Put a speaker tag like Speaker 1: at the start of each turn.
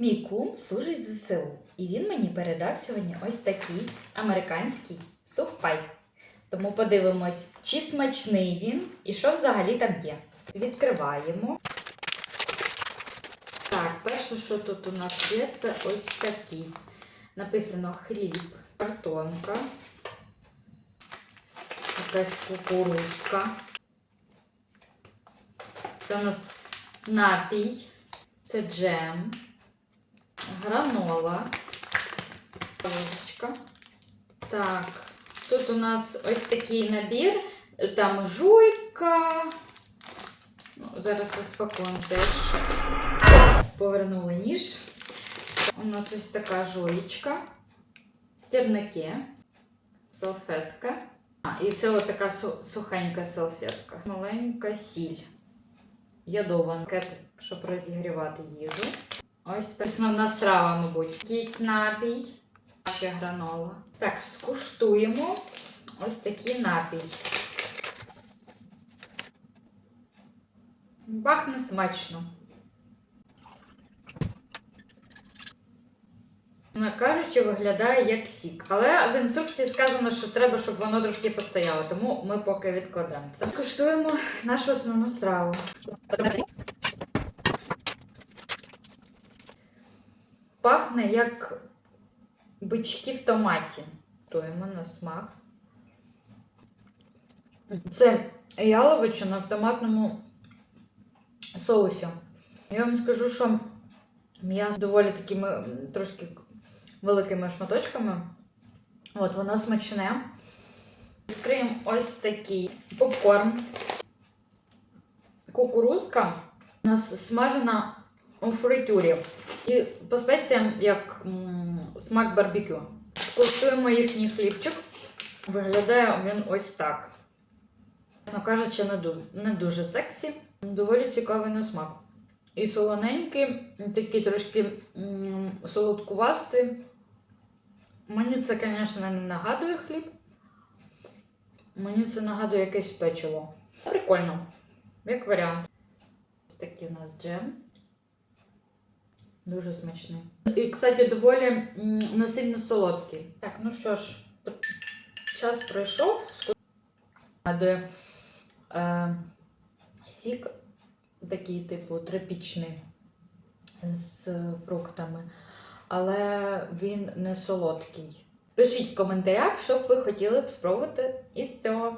Speaker 1: Мій кум служить в ЗСУ, і він мені передав сьогодні ось такий американський сухпай. Тому подивимось, чи смачний він і що взагалі там є. Відкриваємо. Так, перше, що тут у нас є, це ось такий. Написано хліб, картонка, якась кукурузка. Це у нас напій, це джем, гранола. Так, тут у нас ось такий набір, там жуйка. Ну, зараз розпакуємо теж. Повернули ніж. У нас ось така жуєчка, сірники, салфетка. А, і це ось така сухенька салфетка. Маленька сіль. Ядова пакет, щоб розігрівати їжу. Ось. Основна страва, мабуть. Якийсь напій. Ще гранола. Так, скуштуємо ось такий напій. Пахне смачно. Кажучи, виглядає як сік. Але в інструкції сказано, що треба, щоб воно трошки постояло, тому ми поки відкладемо це. Скуштуємо нашу основну страву. Пахне як бички в томаті. Туємо на смак. Це яловичина в томатному соусі. Я вам скажу, що м'ясо доволі такими трошки великими шматочками. От, воно смачне. Відкриємо ось такий попкорн. Кукурузка у нас смажена у фритюрі. І по спеціям як смак барбекю. Скуштуємо їхній хлібчик. Виглядає він ось так. Чесно кажучи, не, ду- не дуже сексі. Доволі цікавий на смак. І солоненький, такий трошки солодкувастий. Мені це, звісно, не нагадує хліб. Мені це нагадує якесь печиво. Прикольно, як варіант. Ось такий у нас джем. Дуже смачний. І, кстати, доволі м, не сильно солодкий. Так, ну що ж, час пройшов. Нагадує е, сік такий, типу, тропічний з фруктами, але він не солодкий. Пишіть в коментарях, що б ви хотіли б спробувати із цього.